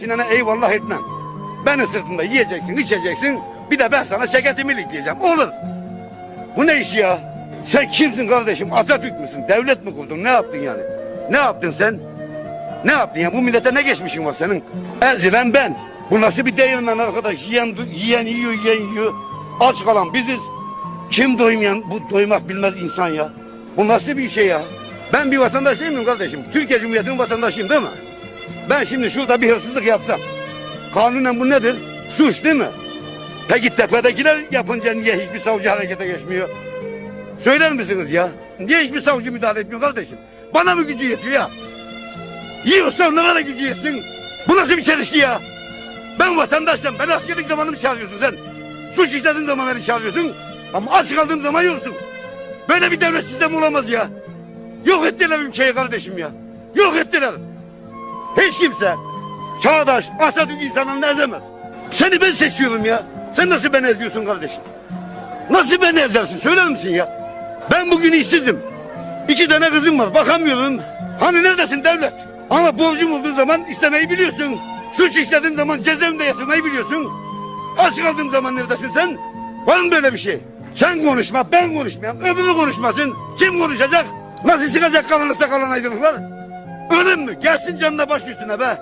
Sinan'a eyvallah etmem. Benim sırtımda yiyeceksin, içeceksin. Bir de ben sana ceketimi diyeceğim. Olur. Bu ne iş ya? Sen kimsin kardeşim? Atatürk müsün? Devlet mi kurdun? Ne yaptın yani? Ne yaptın sen? Ne yaptın ya? Bu millete ne geçmişin var senin? Ezilen ben. Bu nasıl bir deyim lan arkadaş? Yiyen, yiyen yiyor, yiyen yiyor. Aç kalan biziz. Kim doymayan, bu doymak bilmez insan ya. Bu nasıl bir şey ya? Ben bir vatandaş değil miyim kardeşim? Türkiye Cumhuriyeti'nin vatandaşıyım değil mi? Ben şimdi şurada bir hırsızlık yapsam. Kanunen bu nedir? Suç değil mi? Peki tepedekiler yapınca niye hiçbir savcı harekete geçmiyor? Söyler misiniz ya? Niye hiçbir savcı müdahale etmiyor kardeşim? Bana mı gücü yetiyor ya? Yiyorsa onlara da gücü yetsin. Bu nasıl bir çelişki ya? Ben vatandaşım. Ben askerlik zamanımı çağırıyorsun sen. Suç işlediğin zaman beni çağırıyorsun. Ama aç kaldığım zaman yoksun. Böyle bir devlet sistemi olamaz ya. Yok ettiler ülkeyi kardeşim ya. Yok ettiler. Hiç kimse çağdaş Atatürk insanını ezemez. Seni ben seçiyorum ya. Sen nasıl beni eziyorsun kardeşim? Nasıl beni ezersin söyler misin ya? Ben bugün işsizim. İki tane kızım var bakamıyorum. Hani neredesin devlet? Ama borcum olduğu zaman istemeyi biliyorsun. Suç işlediğim zaman cezaevinde yatırmayı biliyorsun. Aç kaldığım zaman neredesin sen? Var mı böyle bir şey? Sen konuşma ben konuşmayayım. Öbürü konuşmasın. Kim konuşacak? Nasıl çıkacak kalanlıkta kalan aydınlıklar? Ölüm mü? Gelsin canına baş üstüne be.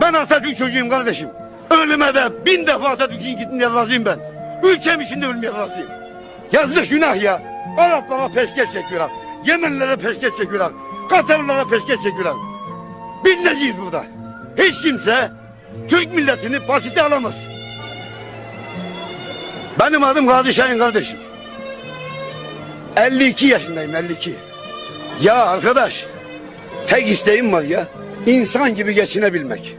Ben Atatürk çocuğuyum kardeşim. Ölüme de bin defa Atatürk'ün gitmeye razıyım ben. Ülkem için de ölmeye razıyım. Yazık günah ya. Araplara peşkeş çekiyorlar. Yemenlere peşkeş çekiyorlar. Katarlara peşkeş çekiyorlar. Biz neciyiz burada? Hiç kimse Türk milletini basite alamaz. Benim adım Şahin kardeşim. 52 yaşındayım 52. Ya arkadaş tek isteğim var ya insan gibi geçinebilmek.